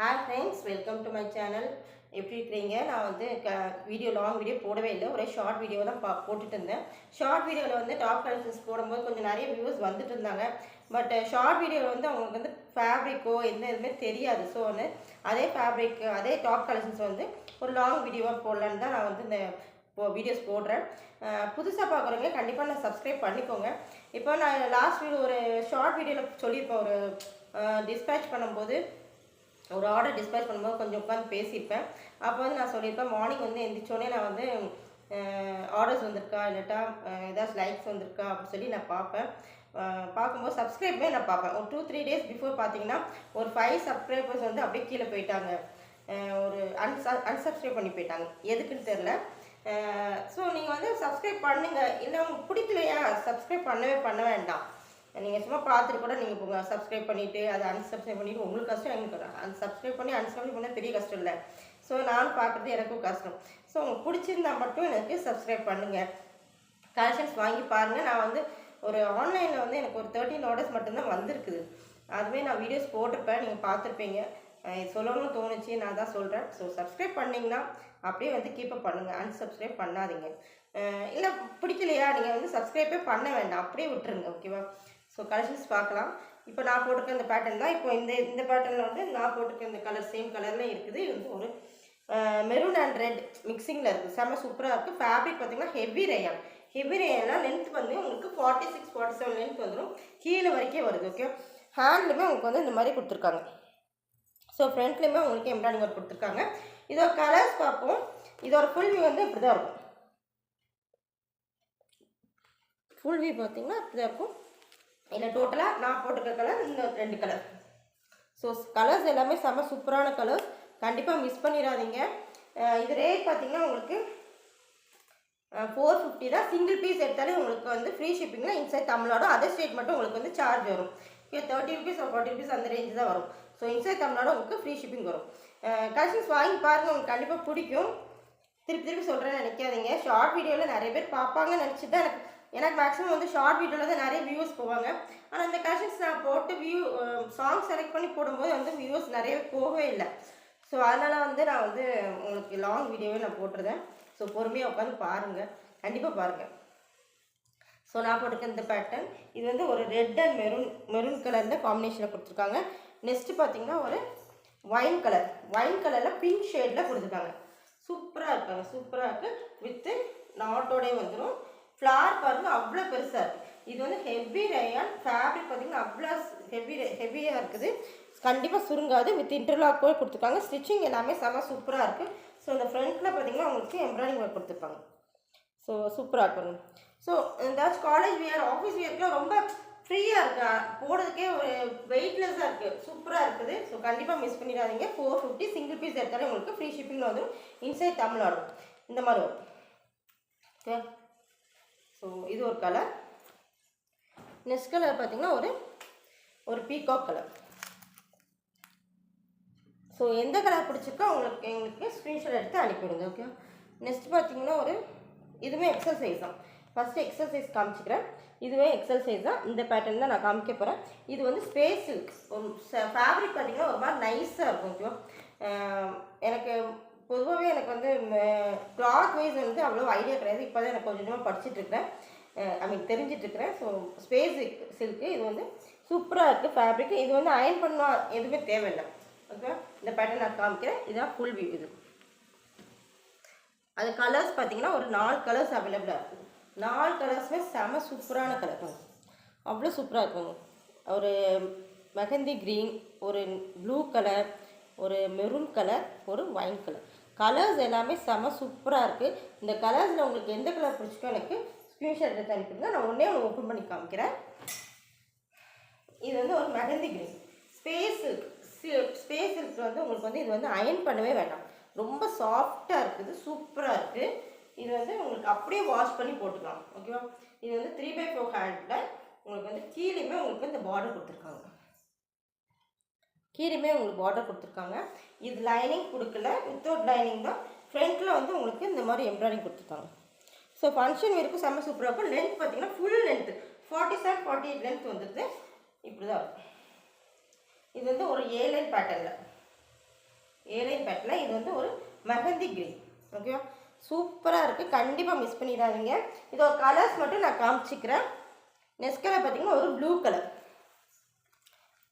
Hi friends welcome to my channel எப்படி இருக்கிறீங்க? நான் வந்து க வீடியோ லாங் வீடியோ போடவே இல்லை. ஒரே ஷார்ட் வீடியோ தான் பா போட்டுட்டு இருந்தேன். ஷார்ட் வீடியோவில் வந்து டாப் கலெக்ஷன்ஸ் போடும்போது கொஞ்சம் நிறைய வியூஸ் வந்துட்டு இருந்தாங்க. பட் ஷார்ட் வீடியோவில் வந்து அவங்களுக்கு வந்து ஃபேப்ரிக்கோ எந்த இதுவுமே தெரியாது. ஸோ வந்து அதே ஃபேப்ரிக் அதே டாப் கலெக்ஷன்ஸ் வந்து ஒரு லாங் வீடியோவாக போடலான்னு தான் நான் வந்து இந்த இப்போ வீடியோஸ் போடுறேன். புதுசாக பார்க்குறவங்க கண்டிப்பாக நான் சப்ஸ்கிரைப் பண்ணிக்கோங்க. இப்போ நான் லாஸ்ட் வீடியோ ஒரு ஷார்ட் வீடியோவில் சொல்லியிருப்பேன். ஒரு டிஸ்பேச் பண்ணும்போது ஒரு ஆர்டர் டிஸ்பேச் பண்ணும்போது கொஞ்சம் உட்காந்து பேசியிருப்பேன். அப்போ வந்து நான் சொல்லியிருப்பேன் மார்னிங் வந்து எந்திரிச்சோடனே நான் வந்து ஆர்டர்ஸ் வந்திருக்கா இல்லாட்டா ஏதாச்சும் லைக்ஸ் வந்திருக்கா? அப்படின்னு சொல்லி நான் பார்ப்பேன். பார்க்கும்போது சப்ஸ்கிரைபே நான் பார்ப்பேன். ஒரு டூ த்ரீ டேஸ் பிஃபோர் பார்த்தீங்கன்னா ஒரு ஃபைவ் சப்ஸ்கிரைபர்ஸ் வந்து அப்படியே கீழே போயிட்டாங்க. ஒரு அன்ச அன்சப்ஸ்கிரைப் பண்ணி போயிட்டாங்க. எதுக்குன்னு தெரில ஸோ நீங்கள் வந்து சப்ஸ்கிரைப் பண்ணுங்கள் இல்லை உங்களுக்கு பிடிக்கலையா? சப்ஸ்கிரைப் பண்ணவே பண்ண வேண்டாம். நீங்கள் சும்மா பார்த்துட்டு கூட நீங்கள் போங்க. சப்ஸ்கிரைப் பண்ணிவிட்டு அதை அன்சப்ஸ்கிரைப் பண்ணிவிட்டு உங்களுக்கு கஷ்டம் எங்களுக்கு அன் சப்ஸ்கிரைப் பண்ணி அன்சப்ஸ்கிரைப் பண்ணால் பெரிய கஷ்டம் இல்லை. ஸோ நானும் பார்க்குறது எனக்கும் கஷ்டம். ஸோ உங்களுக்கு பிடிச்சிருந்தா மட்டும் எனக்கு சப்ஸ்கிரைப் பண்ணுங்கள் கலெக்ஷன்ஸ் வாங்கி பாருங்கள் நான் வந்து ஒரு ஆன்லைனில் வந்து எனக்கு ஒரு தேர்ட்டின் ஆர்டர்ஸ் மட்டும்தான் வந்திருக்குது. அதுவே நான் வீடியோஸ் போட்டிருப்பேன். நீங்கள் பார்த்துருப்பீங்க. சொல்லணும்னு தோணுச்சு. நான் தான் சொல்கிறேன் ஸோ சப்ஸ்கிரைப் பண்ணிங்கன்னா அப்படியே வந்து கீப்பப் பண்ணுங்கள் அன்சப்ஸ்கிரைப் பண்ணாதீங்க. இல்லை பிடிக்கலையா? நீங்கள் வந்து சப்ஸ்கிரைப்பே பண்ண வேண்டாம். அப்படியே விட்டுருங்க ஓகேவா ஸோ கலெக்ஷன்ஸ் பார்க்கலாம். இப்போ நான் போட்டிருக்க இந்த பேட்டர்ன் தான். இப்போ இந்த இந்த பேட்டர்னில் வந்து நான் போட்டிருக்க இந்த கலர் சேம் கலரில் இருக்குது. இது வந்து ஒரு மெரூன் அண்ட் ரெட் மிக்சிங்கில் இருக்குது செம்ம சூப்பராக இருக்குது ஃபேப்ரிக் பார்த்தீங்கன்னா ஹெவி ரேயான் ஹெவி ரேயானா லென்த் வந்து உங்களுக்கு forty six forty seven length வந்துடும் கீழே வரைக்கும் வருது ஓகே ஹேண்ட்லுமே உங்களுக்கு வந்து இந்த மாதிரி கொடுத்துருக்காங்க. ஸோ ஃப்ரண்ட்லேயுமே உங்களுக்கு எம்ப்ராய்டிங் ஒர்க் கொடுத்துருக்காங்க. இதோட கலர்ஸ் பார்ப்போம். இதோட ஃபுல் வியூ வந்து இப்படி தான் இருக்கும். ஃபுல் வியூ பார்த்தீங்கன்னா இப்படி தான் இருக்கும். இதில் டோட்டலாக நான் போட்டிருக்க கலர் இந்த ரெண்டு கலர் ஸோ கலர்ஸ் எல்லாமே செம்ம சூப்பரான கலர்ஸ் கண்டிப்பாக மிஸ் பண்ணிடாதீங்க. இது ரேட் பார்த்தீங்கன்னா உங்களுக்கு ஃபோர் ஃபிஃப்டி தான். சிங்கிள் பீஸ் எடுத்தாலே உங்களுக்கு வந்து ஃப்ரீ ஷிப்பிங்கில் இன்சைட் தமிழ்நாடு அதர் ஸ்டேட் மட்டும் உங்களுக்கு வந்து சார்ஜ் வரும். Okay thirty rupees forty rupees அந்த ரேஞ்சு தான் வரும். ஸோ இன்சைட் தமிழ்நாடு உங்களுக்கு ஃப்ரீ ஷிப்பிங் வரும். கலெக்ஷன்ஸ் வாங்கி பாருங்கள் உங்களுக்கு கண்டிப்பாக பிடிக்கும். திருப்பி திருப்பி சொல்கிறேன்னு நினைக்காதீங்க. ஷார்ட் வீடியோவில் நிறைய பேர் பார்ப்பாங்கன்னு நினச்சி தான் எனக்கு எனக்கு மேக்ஸிமம் வந்து ஷார்ட் வீடியோவில் தான் நிறைய வியூஸ் போவாங்க. ஆனால் இந்த கலெக்ஷன்ஸ் நான் போட்டு வியூ சாங் செலக்ட் பண்ணி போடும்போது வந்து வியூஸ் நிறைய போகவே இல்லை. ஸோ அதனால் வந்து நான் வந்து உங்களுக்கு லாங் வீடியோவே நான் போட்டிருந்தேன். ஸோ பொறுமையாக உட்காந்து பாருங்கள் கண்டிப்பாக பாருங்கள் ஸோ நான் போட்டிருக்க இந்த பேட்டர்ன் இது வந்து ஒரு ரெட் அண்ட் மெரூன் மெரூன் கலரில் காம்பினேஷனில் கொடுத்துருக்காங்க. நெக்ஸ்ட்டு பார்த்தீங்கன்னா ஒரு ஒயின் கலர் ஒயின் கலரில் பிங்க் ஷேடில் கொடுத்துருக்காங்க. சூப்பராக இருக்காங்க. சூப்பராக இருக்குது வித்து நாட்டோடே வந்துடும் ஃப்ளார் பாருங்கள் அவ்வளோ பெருசாக இருக்குது இது வந்து ஹெவி ரேயான் ஃபேப்ரிக் பார்த்தீங்கன்னா அவ்வளோ ஹெவி ஹெவியாக இருக்குது. கண்டிப்பாக சுருங்காது வித் இன்டர்லாக் கூட கொடுத்துருக்காங்க ஸ்டிச்சிங் எல்லாமே செம சூப்பராக இருக்குது ஸோ இந்த ஃப்ரண்ட்டில் பார்த்தீங்கன்னா உங்களுக்கு எம்ப்ராய்டிங் ஒர்க் கொடுத்துருப்பாங்க ஸோ சூப்பராக இருக்கும். ஸோ ஏதாச்சும் காலேஜ் வியர் ஆஃபீஸ் வியர்க்குலாம் ரொம்ப ஃப்ரீயாக இருக்கா? போடுறதுக்கே ஒரு வெயிட்லெஸ்ஸாக இருக்குது சூப்பராக இருக்குது. ஸோ கண்டிப்பாக மிஸ் பண்ணிடாதீங்க. ஃபோர் ஃபிஃப்டி சிங்கிள் பீஸ் எடுத்தாலே உங்களுக்கு ஃப்ரீ ஷிப்பிங்கில் வந்துடும் இன்சைட் தமிழ்நாடு. இந்த மாதிரி வரும். ஓகே ஸோ இது ஒரு கலர் நெக்ஸ்ட் கலர் பார்த்தீங்கன்னா ஒரு ஒரு பீகாக் கலர் ஸோ எந்த கலர் பிடிச்சிருக்கோ உங்களுக்கு எங்களுக்கு ஸ்க்ரீன்ஷாட் எடுத்து அனுப்பிவிடுங்க ஓகே நெக்ஸ்ட் பார்த்தீங்கன்னா ஒரு இதுவுமே எக்ஸல் சைஸ் தான். ஃபஸ்ட்டு எக்ஸசைஸ் காமிச்சிக்கிறேன். இதுவே எக்ஸசைஸ் தான். இந்த பேட்டர்ன் தான் நான் காமிக்க போகிறேன் இது வந்து ஸ்பேஸ் சில்க் ஒரு ஃபேப்ரிக் பார்த்தீங்கன்னா ஒரு மாதிரி நைஸாக இருக்கும் ஓகேவா எனக்கு பொதுவாகவே எனக்கு வந்து கிளாத் வைஸ் வந்து அவ்வளோ ஐடியா கிடையாது. இப்போ தான் எனக்கு கொஞ்சமாக படிச்சுட்டு இருக்கிறேன். ஐ மீன் தெரிஞ்சிட்ருக்கிறேன் ஸோ ஸ்பேஸ் சில்க்கு இது வந்து சூப்பராக இருக்குது ஃபேப்ரிக் இது வந்து அயன் பண்ணால் எதுவுமே தேவையில்லை. ஓகே இந்த பேட்டர்ன் நான் காமிக்கிறேன். இதுதான் ஃபுல் வியூ இது. அது கலர்ஸ் பார்த்தீங்கன்னா ஒரு நாலு கலர்ஸ் அவைலபிளாக இருக்கும். நாலு கலர்ஸுமே செம சூப்பரான கலர் அவ்வளோ சூப்பராக இருக்குங்க. ஒரு மெஹந்தி க்ரீன் ஒரு ப்ளூ கலர் ஒரு மெரூன் கலர் ஒரு ஒயின் கலர் கலர்ஸ் எல்லாமே செம சூப்பராக இருக்குது இந்த கலர்ஸில் உங்களுக்கு எந்த கலர் பிடிச்சிக்கோ எனக்கு ஸ்க்ரீன்ஷாட் எடுத்து அனுப்பிடுங்க நான் ஒன்றே ஒன்று ஓப்பன் பண்ணி காமிக்கிறேன். இது வந்து ஒரு mehndi green space space silk வந்து உங்களுக்கு வந்து இது வந்து அயன் பண்ணவே வேண்டாம். ரொம்ப சாஃப்டாக இருக்குது சூப்பராக இருக்குது இது வந்து உங்களுக்கு அப்படியே வாஷ் பண்ணி போட்டுக்கலாம். ஓகேவா இது வந்து த்ரீ பை ஃபோர் ஹேண்டில் உங்களுக்கு வந்து கீழேயுமே உங்களுக்கு இந்த பார்டர் கொடுத்துருக்காங்க. கீரையுமே உங்களுக்கு ஆர்டர் கொடுத்துருக்காங்க. இது லைனிங் கொடுக்கல. வித்தவுட் லைனிங் தான் ஃப்ரண்ட்டில் வந்து உங்களுக்கு இந்த மாதிரி எம்ப்ராய்டிங் கொடுத்துருக்காங்க. ஸோ ஃபங்க்ஷன் இருக்கும் செம்ம சூப்பராக இருக்கும். லென்த் பார்த்தீங்கன்னா full length forty seven forty eight length வந்துடுது இப்படி தான் இருக்கும். இது வந்து ஒரு ஏலைன் பேட்டர்னில் ஏலைன் பேட்டர்னில் இது வந்து ஒரு மெஹந்தி கிரீன் ஓகேவா சூப்பராக இருக்குது கண்டிப்பாக மிஸ் பண்ணிடாதீங்க. இதோட கலர்ஸ் மட்டும் நான் காமிச்சிக்கிறேன். நெக்ஸ்ட் கலர் பார்த்தீங்கன்னா ஒரு ப்ளூ கலர்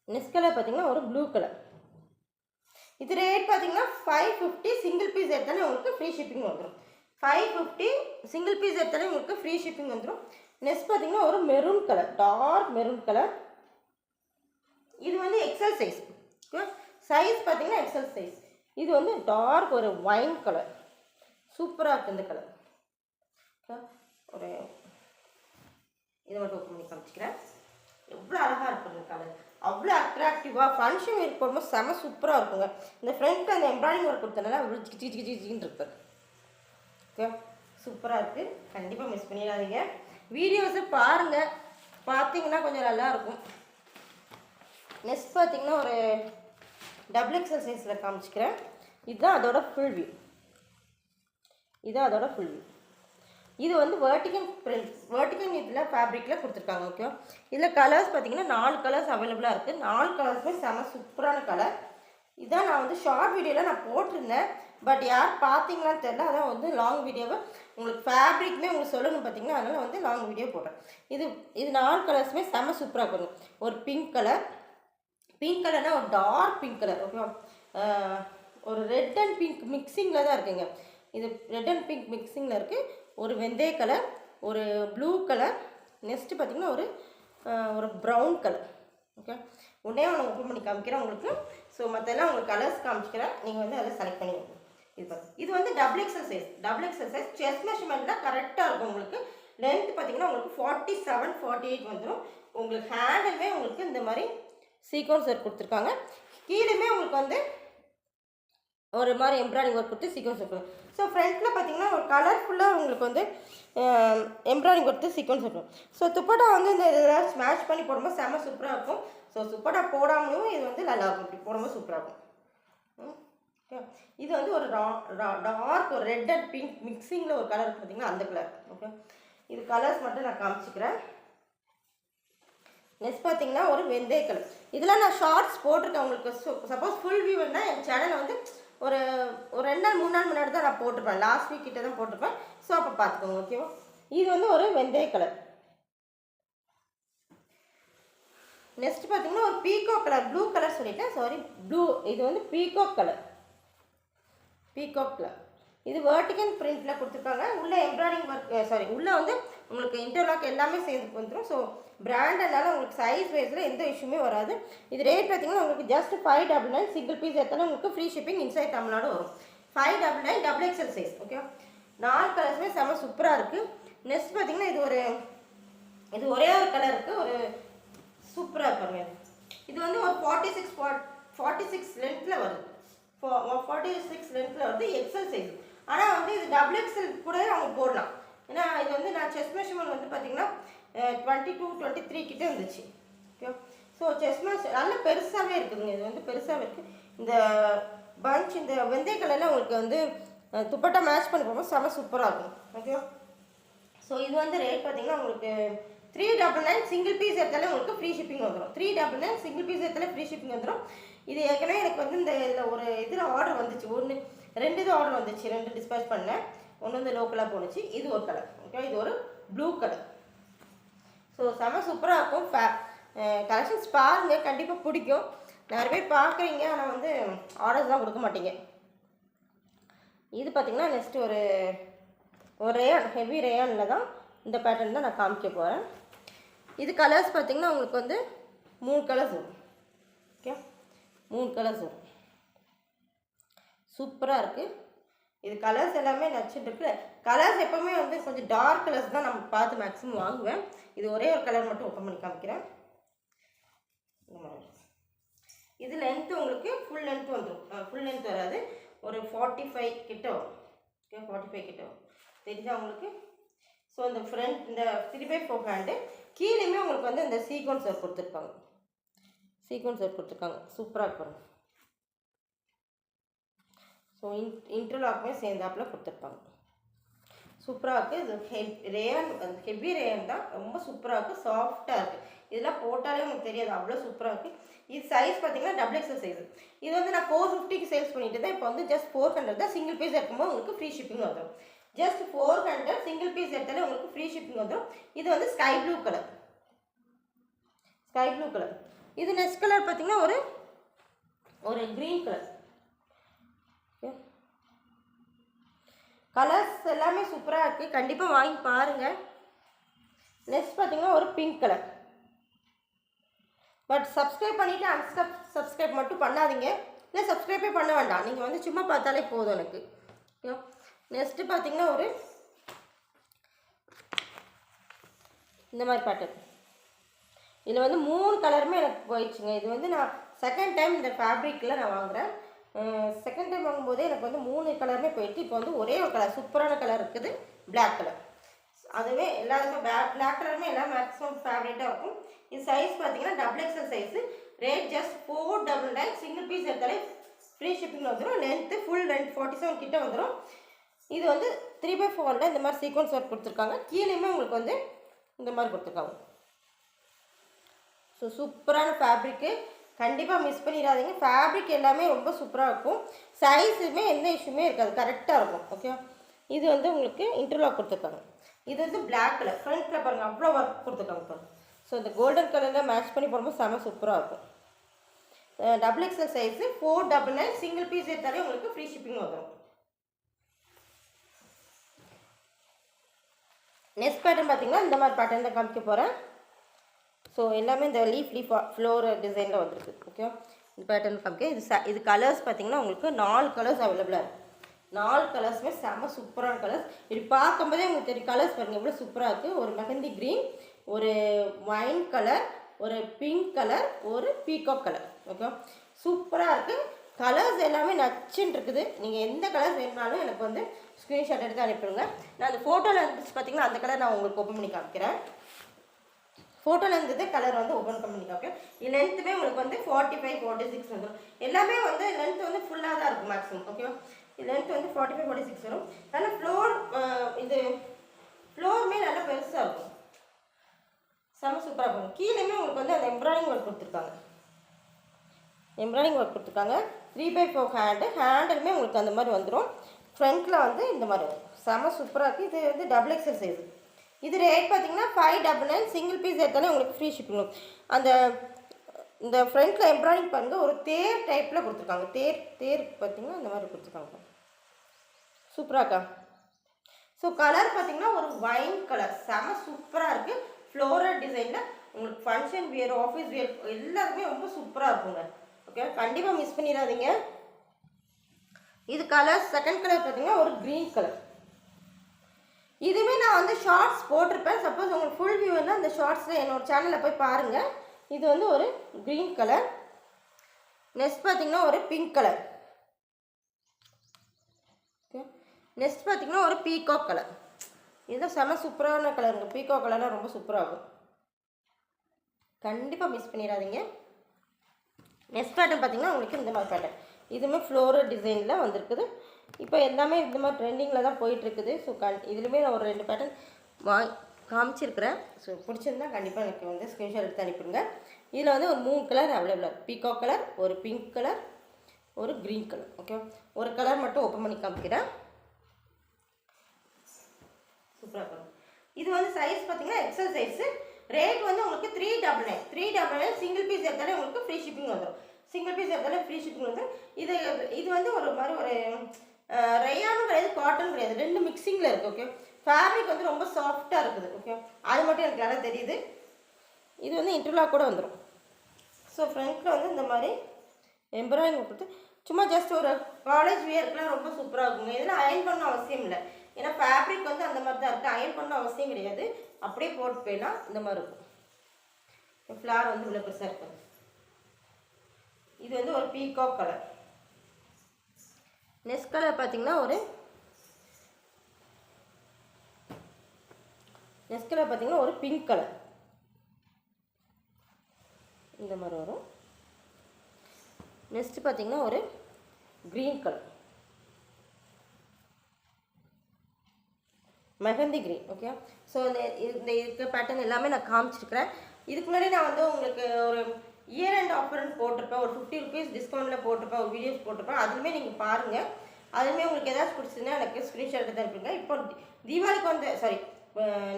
நெக்ஸ்ட் கலர் பார்த்தீங்கன்னா ஒரு ப்ளூ கலர் இது ரேட் பார்த்தீங்கன்னா ஃபைவ் ஃபிஃப்டி சிங்கிள் பீஸ் எடுத்தாலே உங்களுக்கு ஃப்ரீ ஷிப்பிங் வந்துடும் ஃபைவ் ஃபிஃப்டி சிங்கிள் பீஸ் எடுத்தாலே உங்களுக்கு ஃப்ரீ ஷிப்பிங் வந்துடும் நெக்ஸ்ட் பார்த்தீங்கன்னா ஒரு maroon colour dark maroon colour இது வந்து எக்ஸல் சைஸ் சைஸ் பார்த்தீங்கன்னா எக்ஸல் சைஸ் இது வந்து டார்க் ஒரு ஒயின் கலர் சூப்பராக இருக்குது இந்த கலர் ஒரு இதை மட்டும் ஓப்பன் பண்ணி காமிச்சிக்கிறேன். எவ்வளோ அழகாக இருக்கும் இந்த கலர் அவ்வளோ அட்ராக்டிவாக ஃபங்க்ஷன் வேர் போடும்போது செம சூப்பராக இருக்குங்க. இந்த ஃப்ரண்ட்டில் அந்த எம்ப்ராய்டிங் ஒர்க் கொடுத்தனால அவ்வளோ ஜிகி ஜிகி ஜிகி ஜிகின்னு இருக்கு. ஓகே சூப்பராக இருக்குது கண்டிப்பாக மிஸ் பண்ணிடாதீங்க. வீடியோஸை பாருங்கள் பார்த்தீங்கன்னா கொஞ்சம் நல்லா இருக்கும். நெக்ஸ்ட் பார்த்தீங்கன்னா ஒரு டபுள் எக்ஸல் சைஸில் காமிச்சிக்கிறேன். இதுதான் அதோட ஃபுல் வியூ இதுதான் அதோட ஃபுல் வியூ இது வந்து வேர்டிகன் பிரிண்ட் வேர்டிகன் இதில் ஃபேப்ரிக்கில் கொடுத்துருக்காங்க ஓகே இதில் கலர்ஸ் பார்த்தீங்கன்னா நாலு கலர்ஸ் அவைலபிளாக இருக்குது நாலு கலர்ஸுமே செம சூப்பரான கலர் இதான் நான் வந்து ஷார்ட் வீடியோவில் நான் போட்டிருந்தேன். பட் யார் பார்த்தீங்களான்னு தெரில அதான் வந்து லாங் வீடியோவை உங்களுக்கு ஃபேப்ரிக்குமே உங்களுக்கு சொல்லணும் பார்த்தீங்கன்னா அதனால் வந்து லாங் வீடியோ போடுறேன் இது இது நாலு கலர்ஸுமே செம சூப்பராக இருக்கும் ஒரு பிங்க் கலர் பிங்க் கலர்னால் ஒரு டார்க் பிங்க் கலர் ஓகேவா ஒரு ரெட் அண்ட் பிங்க் மிக்சிங்கில் தான் இருக்குங்க. இது ரெட் அண்ட் பிங்க் மிக்சிங்கில் இருக்குது ஒரு வெந்தய கலர் ஒரு ப்ளூ கலர் நெக்ஸ்ட்டு பார்த்திங்கன்னா ஒரு ஒரு ப்ரௌன் கலர் ஓகே உடனே நான் ஓப்பன் பண்ணி காமிக்கிறேன் உங்களுக்கு. ஸோ மற்றெல்லாம் உங்களுக்கு கலர்ஸ் காமிச்சிக்கிறேன். நீங்கள் வந்து அதை செலக்ட் பண்ணி இது பார்த்து இது வந்து double XL size double XL size chest கரெக்டாக இருக்கும் உங்களுக்கு. லென்த் பார்த்தீங்கன்னா உங்களுக்கு ஃபார்ட்டி செவன் ஃபார்ட்டி எயிட் வந்துடும் உங்களுக்கு ஹேண்டுமே உங்களுக்கு இந்த மாதிரி சீக்வன்ஸ் ஒர்க் கொடுத்துருக்காங்க. கீழேயுமே உங்களுக்கு வந்து ஒரு மாதிரி எம்ப்ராய்டிங் ஒர்க் கொடுத்து சீக்வன்ஸ் ஒர்க் ஸோ ஃப்ரண்ட்டில் பார்த்தீங்கன்னா ஒரு கலர்ஃபுல்லாக உங்களுக்கு வந்து எம்ப்ராய்டிங் கொடுத்து சீக்வன்ஸ் இருக்கும் ஸோ துப்பட்டா வந்து இந்த இதெல்லாம் ஸ்மாஷ் பண்ணி போடும்போது செம்ம சூப்பராக இருக்கும். ஸோ துப்பட்டா போடாமலும் இது வந்து நல்லாயிருக்கும் இப்படி போடும்போது சூப்பராக இருக்கும். ம், இது வந்து ஒரு டார்க் ஒரு ரெட் அண்ட் பிங்க் மிக்சிங்கில் ஒரு கலர் பார்த்தீங்கன்னா அந்த கலர் ஓகே இது கலர்ஸ் மட்டும் நான் காமிச்சிக்கிறேன். நெக்ஸ்ட் பார்த்தீங்கன்னா ஒரு வெந்தய கலர் இதெல்லாம் நான் ஷார்ட்ஸ் போட்டிருக்கேன் உங்களுக்கு. சப்போஸ் ஃபுல் வியூன்னா என் சேனலை வந்து ஒரு ஒரு ரெண்டு நாள் மூணு நாள் முன்னாடி தான் நான் போட்டிருப்பேன். லாஸ்ட் வீக் கிட்ட தான் போட்டிருப்பேன். ஸோ அப்போ பார்த்துக்கோங்க ஓகேவா இது வந்து ஒரு வெந்தய கலர் நெக்ஸ்ட் பார்த்தீங்கன்னா ஒரு பீகோ கலர் ப்ளூ கலர் சொல்லிட்டேன். சாரி ப்ளூ இது வந்து பீகோ கலர் பீகோ கலர் இது வேர்டிகன் பிரிண்டில் கொடுத்துருக்காங்க. உள்ளே எம்ப்ராய்டிங் ஒர்க் சாரி உள்ளே வந்து உங்களுக்கு இன்டர்லாக் எல்லாமே சேர்ந்து வந்துடும் ஸோ பிராண்டனால உங்களுக்கு சைஸ் வைஸில் எந்த இஷ்யூமே வராது. இது ரேட் பார்த்தீங்கன்னா உங்களுக்கு just five double nine single piece எத்தனை உங்களுக்கு ஃப்ரீ ஷிப்பிங் இன்சைட் தமிழ்நாடு வரும். Five double nine double XL size okay நாலு கலர்ஸுமே செம்ம சூப்பராக இருக்குது நெக்ஸ்ட் பார்த்தீங்கன்னா இது ஒரு இது ஒரே ஒரு கலர் இருக்குது ஒரு சூப்பராக இருப்பாங்க இது வந்து ஒரு ஃபார்ட்டி சிக்ஸ் ஃபார்ட்டி சிக்ஸ் லென்த்தில் வருது ஃபார்ட்டி சிக்ஸ் லென்த்தில் வருது எக்ஸல் சைஸ் ஆனால் வந்து இது டபுள் எக்ஸல் கூட அவங்க போடலாம். ஏன்னா இது வந்து நான் செஸ் மெஷர்மெண்ட் வந்து பார்த்தீங்கன்னா டுவெண்ட்டி டூ டுவெண்ட்டி த்ரீ கிட்டே இருந்துச்சு. ஓகே ஸோ செஸ் மெஷர் நல்ல பெருசாகவே இருக்குதுங்க. இது வந்து பெருசாகவே இருக்குது இந்த பஞ்ச் இந்த வெந்தய கலரில் உங்களுக்கு வந்து துப்பட்டா மேட்ச் பண்ணி போகும்போது செம சூப்பராக இருக்கும். ஓகே ஸோ இது வந்து ரேட் பார்த்தீங்கன்னா உங்களுக்கு three double nine single piece எடுத்தாலே உங்களுக்கு ஃப்ரீ ஷிப்பிங் வந்துடும் three double nine single piece எடுத்தாலே ஃப்ரீ ஷிப்பிங் வந்துடும் இது ஏற்கனவே எனக்கு வந்து இந்த இதில் ஒரு இதில் ஆர்டர் வந்துச்சு. ஒன்று ரெண்டு இது ஆர்டர் வந்துச்சு. ரெண்டு டிஸ்பேச் பண்ணேன். ஒன்று வந்து லோக்கலாக போணுச்சு. இது ஒரு கலர் ஓகே இது ஒரு ப்ளூ கலர் ஸோ செம சூப்பராக இருக்கும். ஃபே கலெக்ஷன்ஸ் பாருங்கள் கண்டிப்பாக பிடிக்கும். நிறைய பேர் பார்க்குறீங்க. ஆனால் வந்து ஆர்டர்ஸ் தான் கொடுக்க மாட்டீங்க. இது பார்த்தீங்கன்னா நெக்ஸ்ட் ஒரு ஒரு ரேயான் ஹெவி ரேயானில் தான் இந்த பேட்டர்ன் தான் நான் காமிக்க போகிறேன் இது கலர்ஸ் பார்த்தீங்கன்னா உங்களுக்கு வந்து மூணு கலர்ஸ் வரும். ஓகே மூணு கலர்ஸ் வரும். சூப்பராக இருக்குது இது கலர்ஸ் எல்லாமே நச்சுட்டு கலர்ஸ் எப்போவுமே வந்து கொஞ்சம் டார்க் கலர்ஸ் தான் நம்ம பார்த்து மேக்ஸிமம் வாங்குவேன். இது ஒரே ஒரு கலர் மட்டும் ஓப்பன் பண்ணி காமிக்கிறேன். இது லென்த் உங்களுக்கு ஃபுல் லென்த் வந்துடும் ஃபுல் லென்த் வராது. ஒரு ஃபார்ட்டி ஃபைவ் கிட்ட வரும். ஓகே ஃபார்ட்டி ஃபைவ் கிட்ட வரும். தெரிஞ்சா உங்களுக்கு? ஸோ இந்த ஃப்ரண்ட் இந்த த்ரீ பை ஃபோர் ஹேண்டு கீழேயுமே உங்களுக்கு வந்து இந்த சீக்வன்ஸ் ஒர்க் கொடுத்துருப்பாங்க. சீக்வன்ஸ் ஒர்க் கொடுத்துருக்காங்க சூப்பராக இருக்கும் ஸோ இன் இன்டர்லாக்குமே சேர்ந்தாப்புல கொடுத்துருப்பாங்க. சூப்பராக இருக்குது இது ஹெவ் ரேயான் ஹெவி ரேயான் தான் ரொம்ப சூப்பராக இருக்குது சாஃப்டாக இருக்குது இதெல்லாம் போட்டாலே உங்களுக்கு தெரியாது அவ்வளோ சூப்பராக இருக்குது இது சைஸ் பார்த்தீங்கன்னா டபுள் எக்ஸல் சைஸ் இது வந்து நான் ஃபோர் ஃபிஃப்டிக்கு சேல்ஸ் பண்ணிட்டு தான் இப்போ வந்து ஜஸ்ட் ஃபோர் ஹண்ட்ரட் தான் சிங்கிள் பீஸ் இருக்கும்போது உங்களுக்கு ஃப்ரீ ஷிப்பிங் வந்துடும் just four hundred single piece எடுத்தாலே உங்களுக்கு ஃப்ரீ ஷிப்பிங் வந்துடும் இது வந்து sky blue colour sky blue colour இது நெக்ஸ்ட் கலர் பார்த்தீங்கன்னா ஒரு ஒரு க்ரீன் கலர் கலர்ஸ் எல்லாமே சூப்பராக இருக்குது கண்டிப்பாக வாங்கி பாருங்கள் நெக்ஸ்ட் பார்த்தீங்கன்னா ஒரு பிங்க் கலர் பட் சப்ஸ்கிரைப் பண்ணிவிட்டு அன்சப் சப்ஸ்கிரைப் மட்டும் பண்ணாதீங்க. இல்லை சப்ஸ்கிரைபே பண்ண வேண்டாம். நீங்கள் வந்து சும்மா பார்த்தாலே போதும் எனக்கு. ஓகே நெக்ஸ்ட்டு பார்த்தீங்கன்னா ஒரு இந்த மாதிரி பேட்டர்ன் இதில் வந்து மூணு கலருமே எனக்கு போயிடுச்சுங்க. இது வந்து நான் செகண்ட் டைம் இந்த ஃபேப்ரிக்கில் நான் வாங்குகிறேன் செகண்ட் டைம் வாங்கும்போதே எனக்கு வந்து மூணு கலருமே போயிட்டு இப்போ வந்து ஒரே ஒரு கலர் சூப்பரான கலர் இருக்குது பிளாக் கலர் அதுவே எல்லாருமே பிளாக் பிளாக் கலருமே எல்லாம் மேக்ஸிமம் ஃபேவரேட்டாக இருக்கும். இது சைஸ் பார்த்தீங்கன்னா double XL size rate just four double nine single piece எடுத்தாலே ஃப்ரீ ஷிப்பிங் வந்துடும் length full length forty seven கிட்ட வந்துடும் இது வந்து த்ரீ பை ஃபோரில் இந்த மாதிரி சீக்வன்ஸ் ஒர்க் கொடுத்துருக்காங்க. கீழேயுமே உங்களுக்கு வந்து இந்த மாதிரி கொடுத்துருக்காங்க. ஸோ சூப்பரான ஃபேப்ரிக்கு கண்டிப்பாக மிஸ் பண்ணிடாதீங்க. ஃபேப்ரிக் எல்லாமே ரொம்ப சூப்பராக இருக்கும். சைஸுமே எந்த இஷ்யூமே இருக்காது. கரெக்டாக இருக்கும். ஓகே இது வந்து உங்களுக்கு இன்டர்லாக் கொடுத்துருக்காங்க. இது வந்து பிளாக் கலர் ஃப்ரண்ட்டில் பாருங்கள் அவ்வளோ ஒர்க் கொடுத்துருக்காங்க பாருங்கள் ஸோ இந்த கோல்டன் கலரில் மேட்ச் பண்ணி போடும்போது செம சூப்பராக இருக்கும். Double XL size four double nine single piece எடுத்தாலே உங்களுக்கு ஃப்ரீ ஷிப்பிங் வந்துடும் நெக்ஸ்ட் பேட்டர்ன் பார்த்தீங்கன்னா இந்த மாதிரி பேட்டர்ன் தான் காமிக்க போகிறேன் ஸோ எல்லாமே இந்த லீஃப் லீஃப் ஃப்ளோர் டிசைனில் வந்திருக்கு. ஓகே இந்த பேட்டர்ன் காமிக்க இது ச இது கலர்ஸ் பார்த்தீங்கன்னா உங்களுக்கு நாலு கலர்ஸ் அவைலபிளாக இருக்குது நாலு கலர்ஸுமே செம்ம சூப்பரான கலர்ஸ் இது பார்க்கும்போதே உங்களுக்கு தெரியும். கலர்ஸ் பாருங்கள் எவ்வளோ சூப்பராக இருக்குது ஒரு மெஹந்தி க்ரீன் ஒரு ஒயின் கலர் ஒரு பிங்க் கலர் ஒரு பீகாக் கலர் ஓகே சூப்பராக இருக்குது கலர்ஸ் எல்லாமே நச்சுன்னு இருக்குது. நீங்கள் எந்த கலர்ஸ் வேணுனாலும் எனக்கு வந்து ஸ்க்ரீன்ஷாட் எடுத்து அனுப்பிடுங்க. நான் அந்த ஃபோட்டோவில் இருந்துச்சு பார்த்தீங்கன்னா அந்த கலர் நான் உங்களுக்கு ஓப்பன் பண்ணி காமிக்கிறேன். ஃபோட்டோவில் இருந்தது கலர் வந்து ஓப்பன் பண்ணி ஓகே லென்த்துமே உங்களுக்கு வந்து ஃபார்ட்டி ஃபைவ் ஃபார்ட்டி சிக்ஸ் வந்துடும் எல்லாமே வந்து லென்த் வந்து ஃபுல்லாக தான் இருக்கும் மேக்ஸிமம் ஓகேவா லென்த் வந்து ஃபார்ட்டி ஃபைவ் ஃபார்ட்டி சிக்ஸ் வரும். நல்ல ஃப்ளோர் இது ஃப்ளோருமே நல்லா பெருசாக இருக்கும். செம்ம சூப்பராக இருக்கும் கீழேயுமே உங்களுக்கு வந்து அந்த எம்ப்ராய்டிங் ஒர்க் கொடுத்துருக்காங்க. எம்ப்ராய்டிங் ஒர்க் கொடுத்துருக்காங்க. த்ரீ பை ஃபோர் ஹேண்டு ஹேண்டலுமே உங்களுக்கு அந்த மாதிரி வந்துடும் ஃப்ரண்ட்டில் வந்து இந்த மாதிரி வரும். செம்ம சூப்பராக இருக்குது இது வந்து டபுள் எக்ஸல் சைஸ் இது ரேட் பார்த்தீங்கன்னா five double nine single piece எடுத்தாலே உங்களுக்கு ஃப்ரீ ஷிப்பிங் அந்த இந்த ஃப்ரண்ட்டில் எம்ப்ராய்டிங் பண்ணுங்கள் ஒரு தேர் டைப்பில் கொடுத்துருக்காங்க. தேர் தேர் பார்த்தீங்கன்னா இந்த மாதிரி கொடுத்துருக்காங்க. சூப்பராக்கா ஸோ கலர் பார்த்தீங்கன்னா ஒரு வைன் கலர் செம சூப்பராக இருக்குது ஃப்ளோரல் டிசைனில் உங்களுக்கு ஃபங்க்ஷன் வியர் ஆஃபீஸ் வியர் எல்லாருக்குமே ரொம்ப சூப்பராக இருக்குங்க. ஓகே கண்டிப்பாக மிஸ் பண்ணிடாதீங்க. இது கலர் செகண்ட் கலர் பார்த்தீங்கன்னா ஒரு க்ரீன் கலர் இதுவே நான் வந்து ஷார்ட்ஸ் போட்டிருப்பேன். சப்போஸ் உங்களுக்கு ஃபுல் வியூ வந்து அந்த ஷார்ட்ஸில் என்னோட சேனலில் போய் பாருங்கள் இது வந்து ஒரு க்ரீன் கலர் நெக்ஸ்ட் பார்த்தீங்கன்னா ஒரு பிங்க் கலர் நெக்ஸ்ட் பார்த்திங்கன்னா ஒரு பீகாக் கலர் இதுதான் செம சூப்பரான கலருங்க பீகாக் கலர்லாம் ரொம்ப சூப்பராகும் கண்டிப்பாக மிஸ் பண்ணிடாதீங்க. நெக்ஸ்ட் பேட்டர்ன் பார்த்தீங்கன்னா உங்களுக்கு இந்த மாதிரி பேட்டர்ன் இதுவுமே ஃப்ளோரல் டிசைனில் வந்திருக்குது. இப்போ எல்லாமே இந்த மாதிரி ட்ரெண்டிங்கில் தான் போயிட்டுருக்குது. ஸோ கண் இதுலேயுமே நான் ஒரு ரெண்டு பேட்டர்ன் வா காமிச்சிருக்கிறேன். ஸோ பிடிச்சிருந்தா கண்டிப்பாக எனக்கு வந்து ஸ்க்ரீன்ஷாட் எடுத்து அனுப்பிடுங்க. இதில் வந்து ஒரு மூணு கலர் அவைலபிளாக பீகோ கலர் ஒரு பிங்க் கலர் ஒரு க்ரீன் கலர் ஓகே ஒரு கலர் மட்டும் ஓப்பன் பண்ணி காமிக்கிறேன். சூப்பராக இருக்கும் இது வந்து சைஸ் பார்த்தீங்கன்னா எக்ஸல் சைஸு ரேட் வந்து உங்களுக்கு three double nine three double nine single piece எடுத்தாலே உங்களுக்கு ஃப்ரீ ஷிப்பிங் வந்துடும் சிங்கிள் பீஸ் எடுத்தாலே ஃப்ரீ ஷிப்பிங் வந்துடும் இது இது வந்து ஒரு மாதிரி ஒரு ரயானும் கிடையாது காட்டன் கிடையாது. ரெண்டு மிக்சிங்கில் இருக்குது ஓகே ஃபேப்ரிக் வந்து ரொம்ப சாஃப்டாக இருக்குது ஓகே அது மட்டும் எனக்கு நல்லா தெரியுது. இது வந்து இன்டர்லாக் கூட வந்துடும் ஸோ ஃப்ரண்ட்டில் வந்து இந்த மாதிரி எம்ப்ராய்டிங் கொடுத்து சும்மா ஜஸ்ட் ஒரு காலேஜ் வியர்க்குலாம் ரொம்ப சூப்பராக இருக்குங்க. இதெல்லாம் அயன் பண்ண அவசியம் இல்லை. ஏன்னா ஃபேப்ரிக் வந்து அந்த மாதிரி தான் இருக்குது அயன் பண்ண அவசியம் கிடையாது. அப்படியே போட்டு போயிடலாம். இந்த மாதிரி இருக்கும். ஃப்ளார் வந்து இவ்வளோ பெருசாக இருக்கும் இது வந்து ஒரு பீகாக் கலர் நெக்ஸ்ட் கலர் பார்த்தீங்கன்னா ஒரு நெக்ஸ்ட் கலர் பார்த்தீங்கன்னா ஒரு பிங்க் கலர் இந்த மாதிரி வரும். நெக்ஸ்ட் பார்த்தீங்கன்னா ஒரு green colour mehndi green okay so இந்த இந்த இருக்க பேட்டர்ன் எல்லாமே நான் காமிச்சிருக்கிறேன். இதுக்கு முன்னாடி நான் வந்து உங்களுக்கு ஒரு இயர் அண்ட் ஆஃபர்னு போட்டிருப்பேன். ஒரு ஃபிஃப்டி ருபீஸ் டிஸ்கவுண்ட்டில் போட்டிருப்பேன். ஒரு வீடியோஸ் போட்டிருப்பேன். அதுவுமே நீங்கள் பாருங்கள் அதுவுமே உங்களுக்கு ஏதாச்சும் பிடிச்சதுன்னா எனக்கு ஸ்க்ரீன்ஷாட் எடுத்து அனுப்புங்க இப்போ தீபாவளிக்கு வந்து சாரி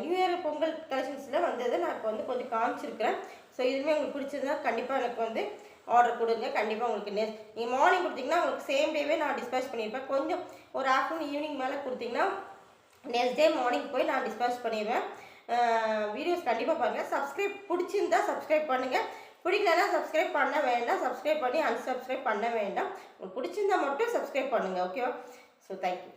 நியூ இயர் பொங்கல் கலெக்ஷன்ஸில் வந்தது நான் இப்போ வந்து கொஞ்சம் காமிச்சிருக்கிறேன். ஸோ இதுவுமே உங்களுக்கு பிடிச்சதுன்னா கண்டிப்பாக எனக்கு வந்து ஆர்டர் கொடுங்க. கண்டிப்பாக உங்களுக்கு நெக்ஸ்ட் நீங்கள் மார்னிங் கொடுத்தீங்கன்னா உங்களுக்கு சேம் டேவே நான் டிஸ்பேச் பண்ணியிருப்பேன் கொஞ்சம் ஒரு ஆஃப்டர்நூன் ஈவினிங் மேலே கொடுத்தீங்கன்னா நெக்ஸ்ட் டே மார்னிங் போய் நான் டிஸ்பேச் பண்ணிடுவேன் வீடியோஸ் கண்டிப்பாக பாருங்கள் சப்ஸ்கிரைப் பிடிச்சிருந்தா சப்ஸ்கிரைப் பண்ணுங்கள் பிடிக்கலன்னா சப்ஸ்கிரைப் பண்ண வேண்டாம். சப்ஸ்கிரைப் பண்ணி அன்சப்ஸ்கிரைப் பண்ண வேண்டாம். உங்களுக்கு பிடிச்சிருந்தா மட்டும் சப்ஸ்கிரைப் பண்ணுங்கள் ஓகேவா ஸோ தேங்க்யூ